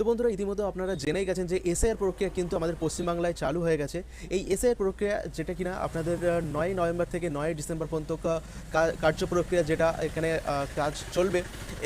তো বন্ধুরা, ইতিমধ্যে আপনারা জেনেই গেছেন যে এসআইআর প্রক্রিয়া কিন্তু আমাদের পশ্চিমবাংলায় চালু হয়ে গেছে। এই এসআইআর প্রক্রিয়া যেটা কিনা আপনাদের নয় নভেম্বর থেকে নয় ডিসেম্বর পর্যন্ত কার্য প্রক্রিয়া যেটা এখানে কাজ চলবে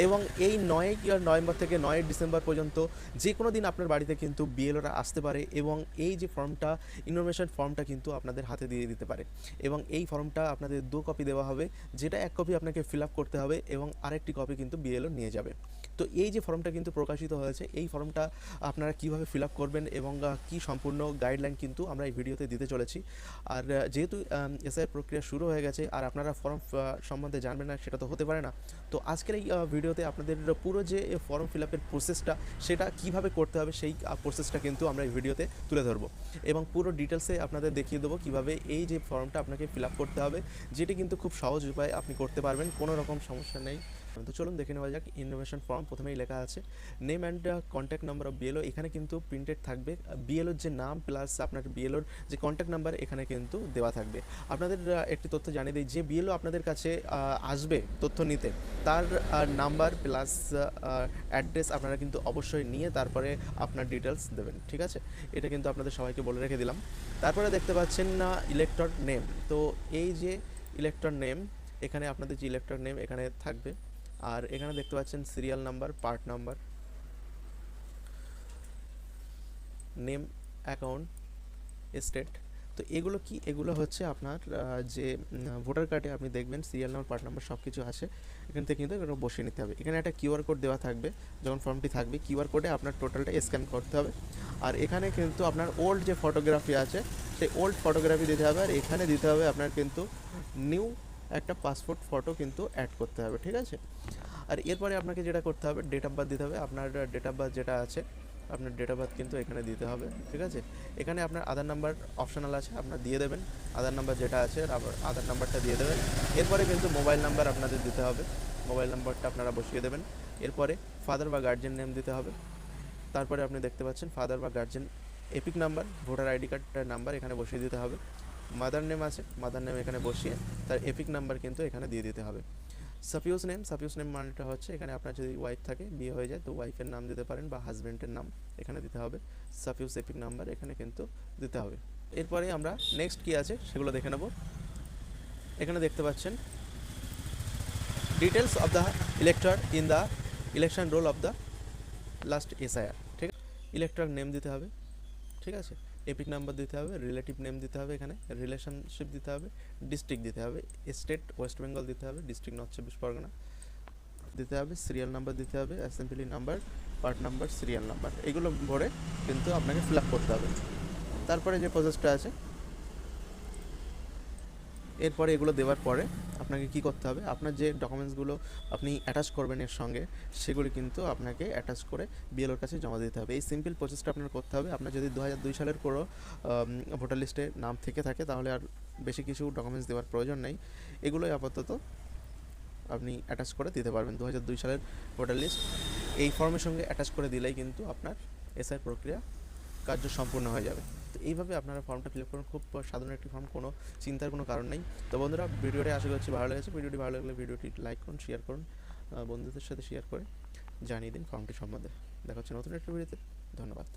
এবং এই নয় নভেম্বর থেকে নয় ডিসেম্বর পর্যন্ত যে কোনো দিন আপনার বাড়িতে কিন্তু বিএলওরা আসতে পারে এবং এই যে ফর্মটা, ইনফরমেশন ফর্মটা কিন্তু আপনাদের হাতে দিয়ে দিতে পারে এবং এই ফর্মটা আপনাদের দু কপি দেওয়া হবে, যেটা এক কপি আপনাকে ফিল আপ করতে হবে এবং আরেকটি কপি কিন্তু বিএলও নিয়ে যাবে। তো এই যে ফর্মটা কিন্তু প্রকাশিত হয়েছে, এই ফর্মটা আপনারা কীভাবে ফিল আপ করবেন এবং কি সম্পূর্ণ গাইডলাইন কিন্তু আমরা এই ভিডিওতে দিতে চলেছি। আর যেহেতু এসআই প্রক্রিয়া শুরু হয়ে গেছে, আর আপনারা ফর্ম সম্বন্ধে জানবেন না, সেটা তো হতে পারে না। তো আজকের এই ভিডিওতে আপনাদের পুরো যে ফর্ম ফিল আপের প্রসেসটা সেটা কীভাবে করতে হবে, সেই প্রসেসটা কিন্তু আমরা এই ভিডিওতে তুলে ধরবো। এবং পুরো ডিটেলসে আপনাদের দেখিয়ে দেবো কীভাবে এই যে ফর্মটা আপনাকে ফিল আপ করতে হবে, যেটি কিন্তু খুব সহজ উপায়ে আপনি করতে পারবেন, কোনো রকম সমস্যা নেই। তো চলুন দেখে নেওয়া যাক ইনফরমেশন ফর্ম প্রথমেই লেখা আছে। Name and contact number of BLO এখানে কিন্তু প্রিন্টেড থাকবে। বিএলওর যে নাম প্লাস আপনার বিএলওর যে কন্ট্যাক্ট নাম্বার এখানে কিন্তু দেওয়া থাকবে। আপনাদের একটি তথ্য জানিয়ে দিই, যে বিএলও আপনাদের কাছে আসবে তথ্য নিতে, তার নাম্বার প্লাস অ্যাড্রেস আপনারা কিন্তু অবশ্যই নিয়ে তারপরে আপনার ডিটেলস দেবেন, ঠিক আছে? এটা কিন্তু আপনাদের সবাইকে বলে রেখে দিলাম। তারপরে দেখতে পাচ্ছেন না ইলেকট্রন নেম তো এই যে ইলেকট্রন নেম এখানে আপনাদের যে ইলেকট্রন নেম এখানে থাকবে। আর এখানে দেখতে পাচ্ছেন serial number part number name account state তো এগুলো কি? এগুলো হচ্ছে আপনার যে ভোটার কার্ডে আপনি দেখবেন সিরিয়াল নাম্বার পার্ট নাম্বার সব কিছু আছে এখান থেকে কিন্তু এগুলো বসিয়ে নিতে হবে। এখানে একটা কিউআর কোড দেওয়া থাকবে, যখন ফর্মটি থাকবে কিউআর কোডে আপনার টোটালটা স্ক্যান করতে হবে। আর এখানে কিন্তু আপনার ওল্ড যে ফটোগ্রাফি আছে, সেই ওল্ড ফটোগ্রাফি দিতে হবে। আর এখানে দিতে হবে আপনার কিন্তু নিউ একটা পাসপোর্ট ফটো কিন্তু অ্যাড করতে হবে, ঠিক আছে? আর এরপরে আপনাকে যেটা করতে হবে ডেট অফ বার্থ দিতে হবে, আপনার ডেট অফ বার্থ যেটা আছে, আপনার ডেট অফ বার্থ কিন্তু এখানে দিতে হবে, ঠিক আছে? এখানে আপনার আধার নাম্বার অপশনাল আছে, আপনার দিয়ে দেবেন, আধার নাম্বার যেটা আছে, আবার আধার নাম্বারটা দিয়ে দেবেন। এরপরে কিন্তু মোবাইল নাম্বার আপনাদের দিতে হবে মোবাইল নাম্বারটা আপনারা বসিয়ে দেবেন। এরপরে ফাদার বা গার্জেন নেম দিতে হবে, তারপরে আপনি দেখতে পাচ্ছেন ফাদার বা guardian EPIC number voter ID কার্ডটার number এখানে বসিয়ে দিতে হবে। মাদার নেম আছে, মাদার নেম এখানে বসিয়ে তার এপিক নাম্বার কিন্তু এখানে দিয়ে দিতে হবে। সাফিউস নেম সাফিউস নেম মানেটা হচ্ছে এখানে আপনার যদি ওয়াইফ থাকে, বিয়ে হয়ে যায়, তো ওয়াইফের নাম দিতে পারেন বা হাজব্যান্ডের নাম এখানে দিতে হবে। সাফিউস এপিক নাম্বার এখানে কিন্তু দিতে হবে। এরপরে আমরা নেক্সট কি আছে সেগুলো দেখে নেব। এখানে দেখতে পাচ্ছেন details of the elector in the election roll of the last SIR ঠিক আছে? ইলেকট্রাল নেম দিতে হবে, ঠিক আছে? এপিক নাম্বার দিতে হবে রিলেটিভ নেম দিতে হবে এখানে রিলেশনশিপ দিতে হবে ডিস্ট্রিক্ট দিতে হবে স্টেট ওয়েস্ট বেঙ্গল দিতে হবে ডিস্ট্রিক্ট নর্থ চব্বিশ পরগনা দিতে হবে সিরিয়াল নাম্বার দিতে হবে assembly number part number serial number এগুলো ভরে কিন্তু আপনাকে ফিল আপ করতে হবে। তারপরে যে প্রসেসটা আছে, এরপরে এগুলো দেওয়ার পরে আপনাকে কি করতে হবে? আপনার যে ডকুমেন্টসগুলো আপনি অ্যাটাচ করবেন এর সঙ্গে, সেগুলি কিন্তু আপনাকে অ্যাটাচ করে বিএলওর কাছে জমা দিতে হবে। এই সিম্পল প্রসেসটা আপনার করতে হবে। আপনার যদি দু দুই সালের কোনো ভোটার লিস্টে নাম থেকে থাকে, তাহলে আর বেশি কিছু ডকুমেন্টস দেওয়ার প্রয়োজন নেই। এগুলোই আপাতত আপনি অ্যাটাচ করে দিতে পারবেন দু দুই সালের ভোটার লিস্ট এই ফর্মের সঙ্গে অ্যাটাচ করে দিলেই কিন্তু আপনার এসআই প্রক্রিয়া কার্য সম্পূর্ণ হয়ে যাবে। এইভাবে আপনারা ফর্মটা ফিল আপ করুন। খুব সাধারণ একটি ফর্ম কোনো চিন্তার কোনো কারণ নেই। তো বন্ধুরা, ভিডিওটি আশা করছি ভালো লেগেছে। ভিডিওটি ভালো লাগলে ভিডিওটি লাইক করুন শেয়ার করুন বন্ধুদের সাথে শেয়ার করে জানিয়ে দিন ফর্মটি সম্বন্ধে। দেখা হচ্ছে নতুন একটি ভিডিওতে ধন্যবাদ।